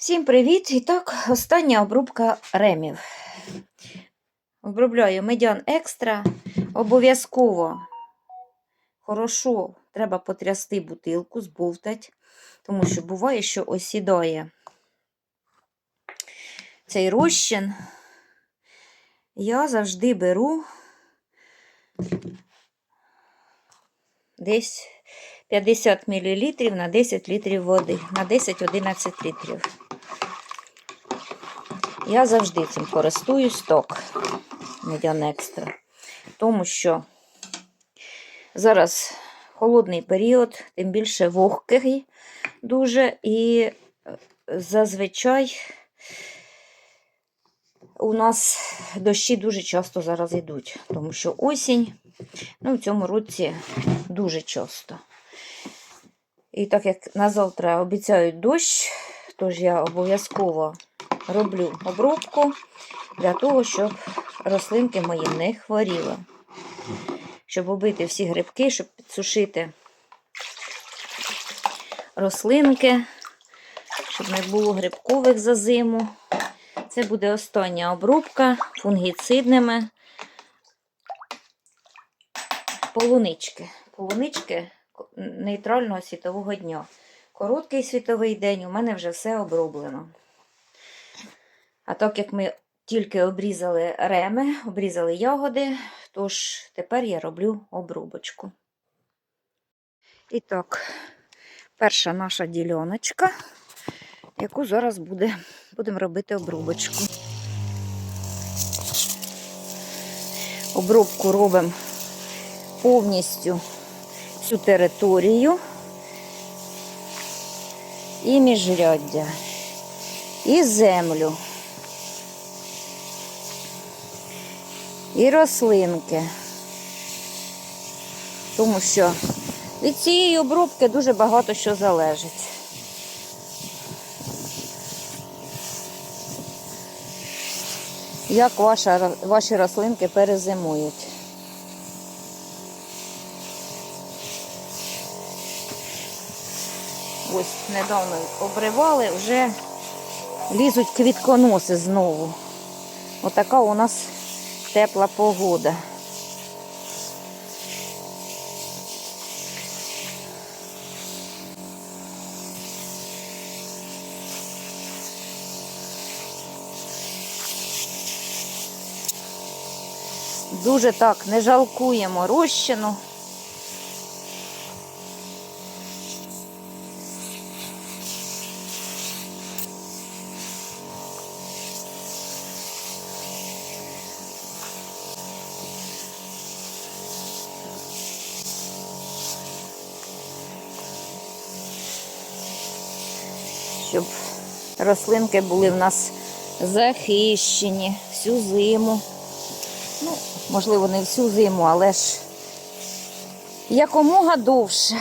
Всім привіт! І так, остання обрубка ремів. Обробляю медян екстра. Обов'язково хорошо треба потрясти бутилку, збовтать, тому що буває, що осідає цей розчин. Я завжди беру десь 50 мл на 10 літрів води, на 10-11 літрів. Я завжди цим користуюсь ток Медян екстра. Тому що зараз холодний період, тим більше вогкий дуже, і е, зазвичай у нас дощі дуже часто зараз йдуть, тому що осінь, ну, в цьому році дуже часто. І так як на завтра обіцяють дощ, тож я обов'язково роблю обробку для того, щоб рослинки мої не хворіли. Щоб убити всі грибки, щоб підсушити рослинки, щоб не було грибкових за зиму. Це буде остання обробка фунгіцидними полунички. Полунички нейтрального світового дня. Короткий світовий день у мене вже все оброблено. А так як ми тільки обрізали реми, обрізали ягоди, тож тепер я роблю обрубочку. І так, перша наша діляночка, яку зараз буде, будемо робити обрубочку. Обробку робимо повністю всю територію і міжряддя, і землю, і рослинки. Тому що від цієї обробки дуже багато що залежить. Як ваша, ваші рослинки перезимують. Ось недавно обривали, вже лізуть квітконоси знову. Отака у нас тепла погода. Дуже так не жалкуємо розчину. щоб рослинки були в нас захищені всю зиму. Ну, можливо, не всю зиму, але ж якомога довше.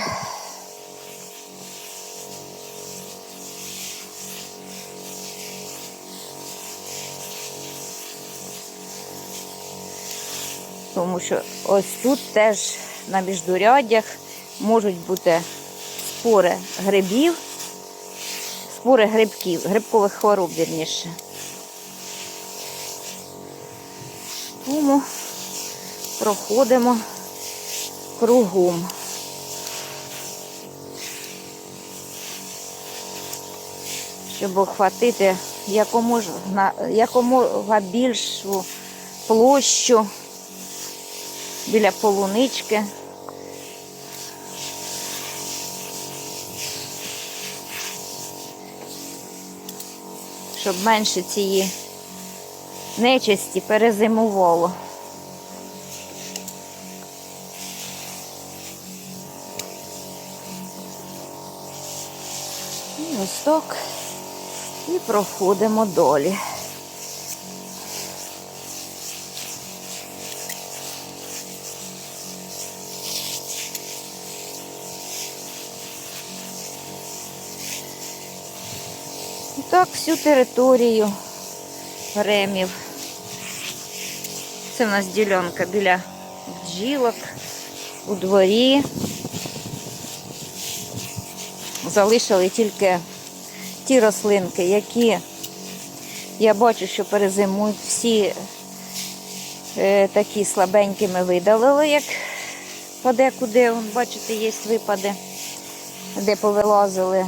Тому що ось тут теж на міждуряддях можуть бути спори грибів спори грибків, грибкових хвороб, вірніше. Тому проходимо кругом. Щоб охватити якомога, якомога більшу площу біля полунички. Щоб менше цієї нечисті перезимувало. І так і проходимо долі. Так всю територію ремів. Це в нас ділянка біля бджілок у дворі. Залишили тільки ті рослинки, які я бачу, що перезимують, всі е, такі слабенькі ми видалили, як подекуди, бачите, є випади, де повилазили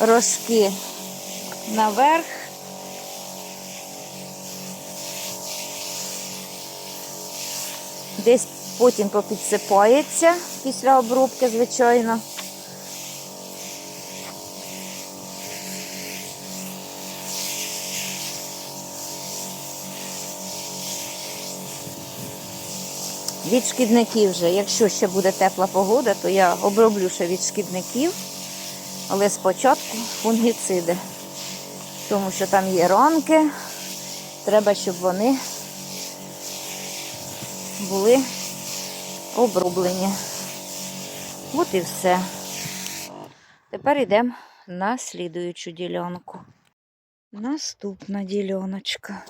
рожки наверх. Десь потім попідсипається після обробки, звичайно. Від шкідників вже, якщо ще буде тепла погода, то я оброблю ще від шкідників, але спочатку фунгіциди, тому що там є ранки, треба, щоб вони були обрублені. От і все. Тепер йдемо на слідуючу ділянку. Наступна діляночка.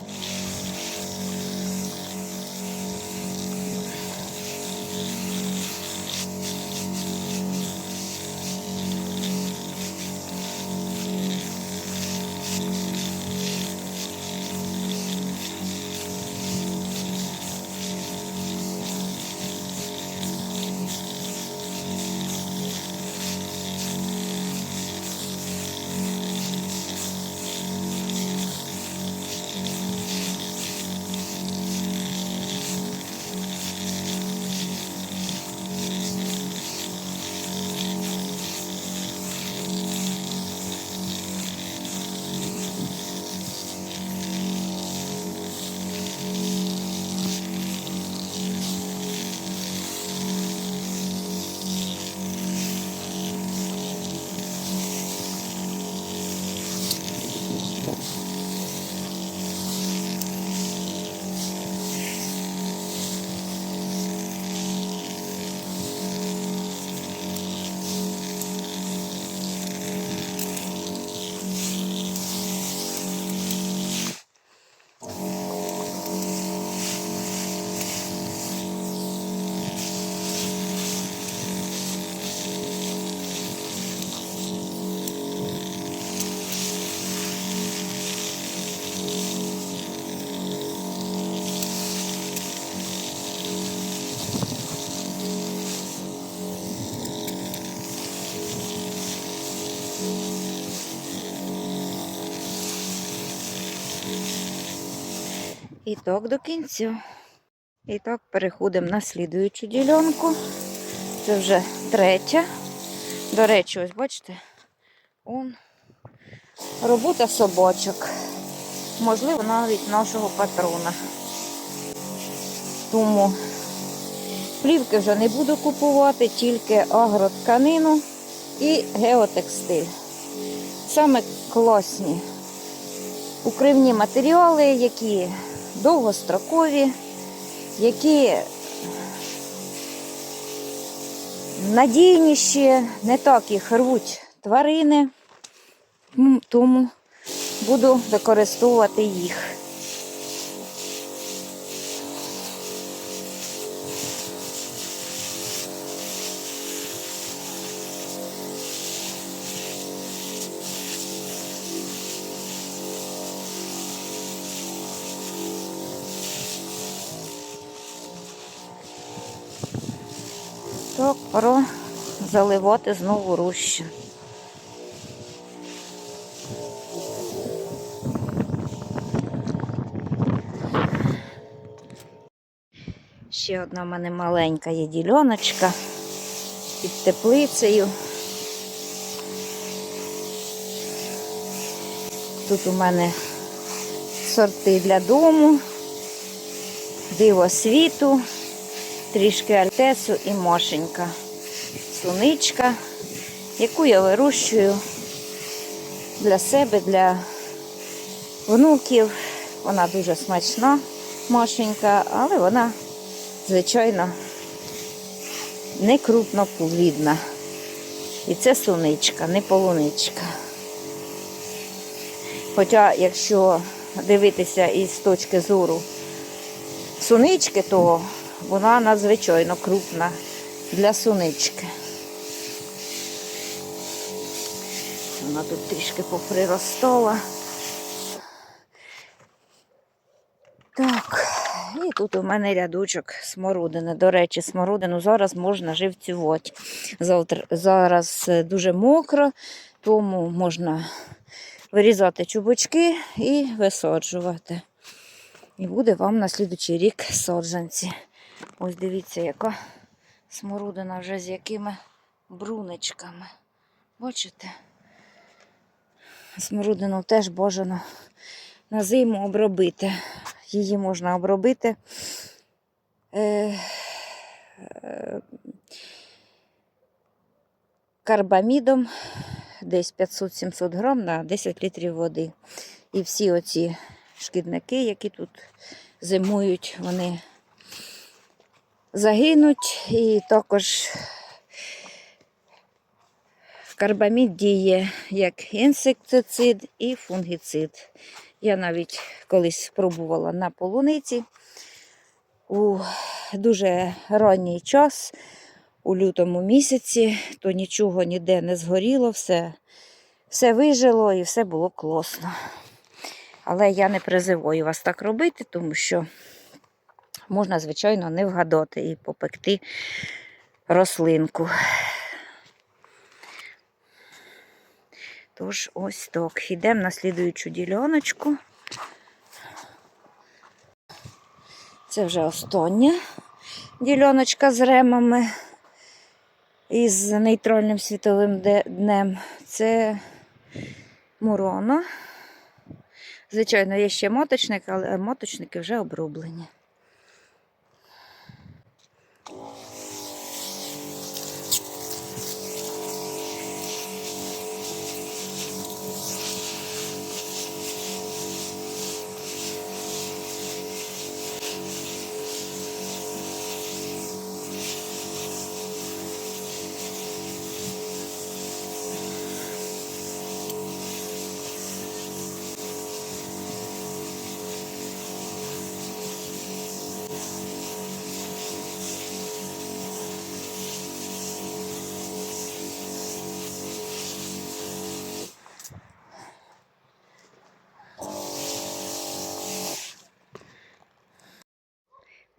І так до кінця. І так переходимо на слідуючу ділянку. Це вже третя. До речі, ось бачите, он робота собачок. Можливо, навіть нашого патрона. Тому плівки вже не буду купувати, тільки агротканину і геотекстиль. Саме класні укривні матеріали, які довгострокові, які надійніші, не так їх рвуть тварини, тому буду використовувати їх. Пора заливати знову рущу. Ще одна в мене маленька є діляночка під теплицею. Тут у мене сорти для дому, диво світу, трішки альтесу і мошенька. Суничка, яку я вирощую для себе, для внуків. Вона дуже смачна, мошенька, але вона, звичайно, не крупноплідна. І це суничка, не полуничка. Хоча, якщо дивитися із точки зору сунички, то вона надзвичайно крупна для сунички. вона тут трішки поприростала. Так, і тут у мене рядочок смородини. До речі, смородину зараз можна живцювати. Зараз дуже мокро, тому можна вирізати чубочки і висаджувати. І буде вам на слідучий рік саджанці. Ось дивіться, яка смородина вже з якими брунечками. Бачите? Смородину теж бажано на зиму обробити. Її можна обробити. Е, е, карбамідом десь 500-700 грам на 10 літрів води. І всі оці шкідники, які тут зимують, вони загинуть. І також карбамід діє як інсектицид і фунгіцид. Я навіть колись спробувала на полуниці у дуже ранній час, у лютому місяці, то нічого ніде не згоріло, все, все вижило і все було класно. Але я не призиваю вас так робити, тому що можна, звичайно, не вгадати і попекти рослинку. Тож, ось так. Йдемо на слідуючу діляночку. Це вже остання діляночка з ремами із нейтральним світовим днем. Це мурона. Звичайно, є ще моточник, але моточники вже оброблені.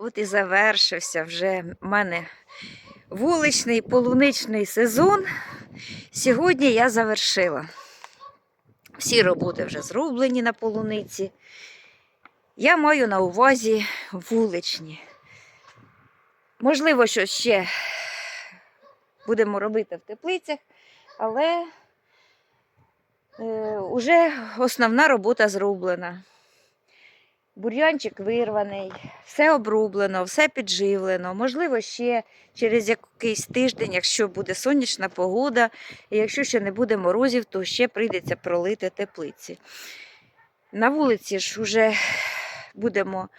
От і завершився вже в мене вуличний полуничний сезон. Сьогодні я завершила. Всі роботи вже зроблені на полуниці. Я маю на увазі вуличні. Можливо, що ще будемо робити в теплицях, але е, уже основна робота зроблена. Бур'янчик вирваний, все обрублено, все підживлено. Можливо, ще через якийсь тиждень, якщо буде сонячна погода, і якщо ще не буде морозів, то ще прийдеться пролити теплиці. На вулиці ж вже будемо,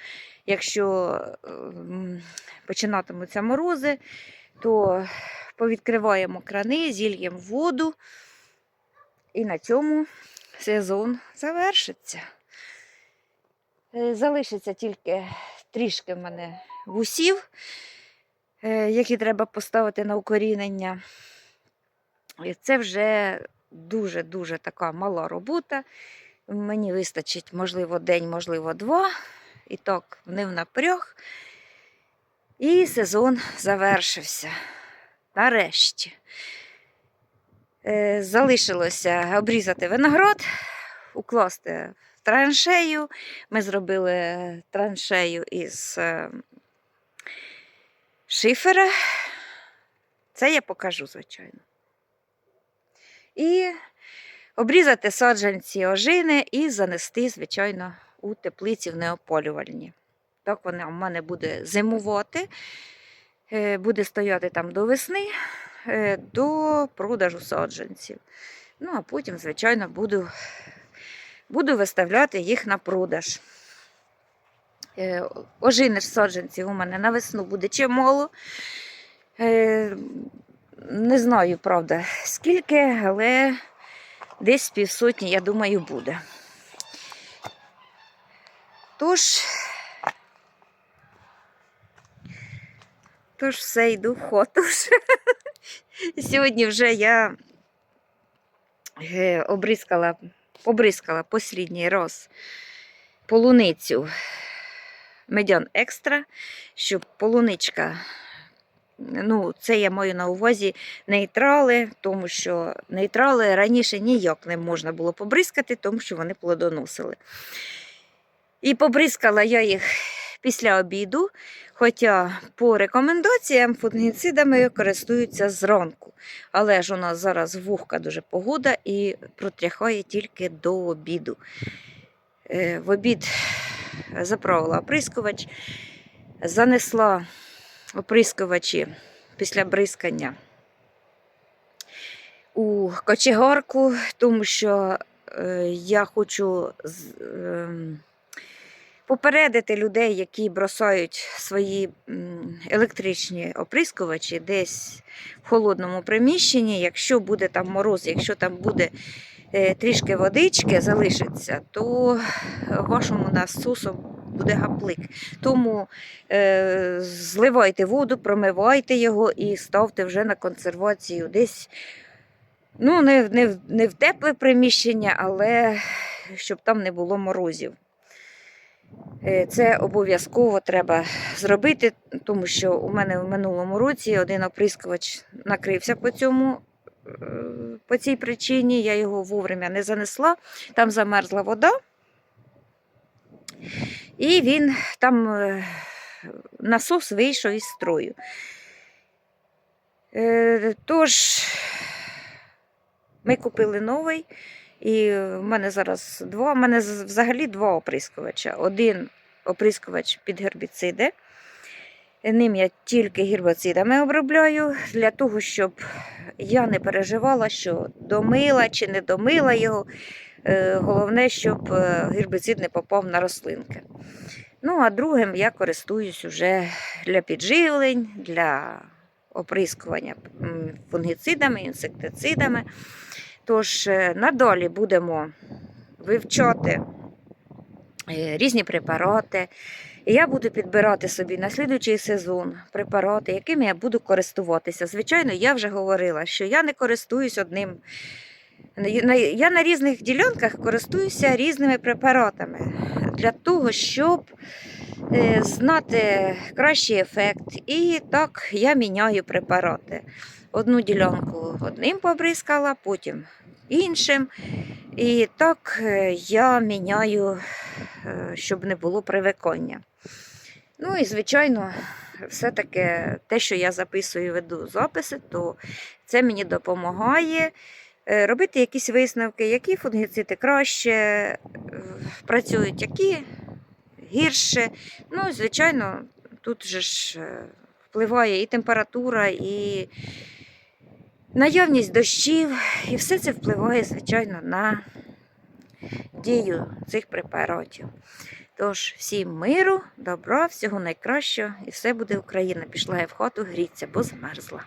якщо ем, починатимуться морози, то повідкриваємо крани, зільємо воду, і на цьому сезон завершиться. Е, Залишиться тільки трішки в мене вусів, е, які треба поставити на укорінення. І це вже дуже-дуже така мала робота. Мені вистачить, можливо, день, можливо, два. І так, не напряг. І сезон завершився. Нарешті. Е, Залишилося обрізати виноград, укласти траншею. Ми зробили траншею із е, шифера. Це я покажу, звичайно. І обрізати саджанці ожини і занести, звичайно, у теплиці в неопалювальні. Так вона в мене буде зимувати, е, буде стояти там до весни, е, до продажу саджанців. Ну, а потім, звичайно, буду буду виставляти їх на продаж. Е, Ожини саджанців у мене на весну буде чимало. Е, Не знаю, правда, скільки, але десь півсотні, я думаю, буде. Тож, тож все, йду в хату. Сьогодні вже я е, обрискала, побризкала послідній раз полуницю медян екстра, щоб полуничка. Ну, це я маю на увазі нейтрали, тому що нейтрали раніше ніяк не можна було побризкати, тому що вони плодоносили. І побризкала я їх після обіду, хоча по рекомендаціям фунгіцидами користуються зранку. Але ж у нас зараз вухка дуже погода і протряхає тільки до обіду. Е, В обід заправила оприскувач, занесла оприскувачі після бризкання у кочегарку, тому що е, я хочу з- ем, попередити людей, які бросають свої електричні оприскувачі десь в холодному приміщенні. Якщо буде там мороз, якщо там буде е, трішки водички залишиться, то вашому насосу буде гаплик. Тому е, зливайте воду, промивайте його і ставте вже на консервацію десь. Ну, не, не, не в тепле приміщення, але щоб там не було морозів. Е, Це обов'язково треба зробити, тому що у мене в минулому році один оприскувач накрився по цьому. е, По цій причині я його вовремя не занесла, там замерзла вода, і він там е, насос вийшов із строю. Тож ми купили новий, і в мене зараз два. У мене взагалі два оприскувача. Один оприскувач під гербіциди. Ним я тільки гербіцидами обробляю для того, щоб я не переживала, що домила чи не домила його. Е, Головне, щоб е, гербіцид не попав на рослинки. Ну, а другим я користуюсь уже для підживлень, для оприскування фунгіцидами, інсектицидами. Тож е, надалі будемо вивчати е, різні препарати. Я буду підбирати собі на слідуючий сезон препарати, якими я буду користуватися. Звичайно, я вже говорила, що я не користуюсь одним. На- Я на різних ділянках користуюся різними препаратами для того, щоб е, знати кращий ефект. І так я міняю препарати. Одну ділянку одним побризкала, потім іншим. І так е, я міняю, е, щоб не було привикання. Ну і, звичайно, все-таки те, що я записую, веду записи, то це мені допомагає е, робити якісь висновки, які фунгіциди краще працюють, які гірше. Ну, звичайно, тут же ж впливає і температура, і наявність дощів, і все це впливає, звичайно, на дію цих препаратів. Тож, всім миру, добра, всього найкращого, і все буде Україна. Пішла я в хату гріться, бо змерзла.